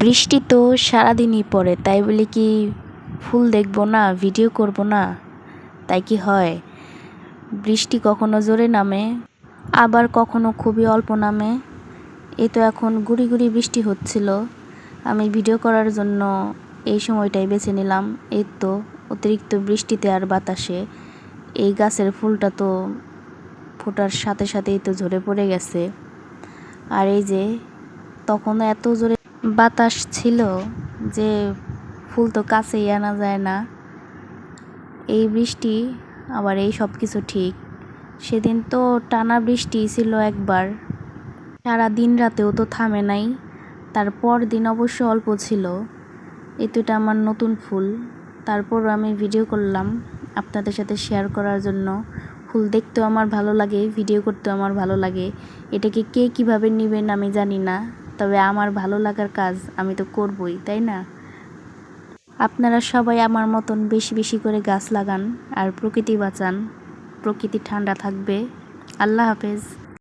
বৃষ্টি তো সারাদিনই পড়ে, তাই বলে কি ফুল দেখব না ভিডিও করব না? তাই কি হয়? বৃষ্টি কখনো জোরে নামে, আবার কখনো খুবই অল্প নামে। এ তো এখন গুড়ি গুড়ি বৃষ্টি হচ্ছিল। আমি ভিডিও করার জন্য এই সময়টাই বেছে নিলাম। এই তো অতিরিক্ত বৃষ্টিতে আর বাতাসে। এই গাছের ফুলটা তো ফোটার সাথে সাথেই তো ঝরে পড়ে গেছে। আর এই যে, তখন এত জোরে বাতাস ছিল যে ফুল তো কাছেই আনা যায় না। এই বৃষ্টি, আবার এই সব কিছু ঠিক। সেদিন তো টানা বৃষ্টি ছিল একবার। সারা দিন রাতেও তো থামে নাই, তারপর দিন অবশ্য অল্প ছিল। এটা আমার নতুন ফুল। তারপর আমি ভিডিও করলাম আপনাদের সাথে শেয়ার করার জন্য। ফুল দেখতেও আমার ভালো লাগে ভিডিও করতেও আমার ভালো লাগে। এটাকে কে কীভাবে নেবেন আমি জানি না। তবে আমার ভালো লাগার কাজ আমি তো করবই, তাই না? আপনারা সবাই আমার মতন বেশি বেশি করে গাছ লাগান আর প্রকৃতি বাঁচান। প্রকৃতি ঠান্ডা থাকবে। আল্লাহ হাফেজ।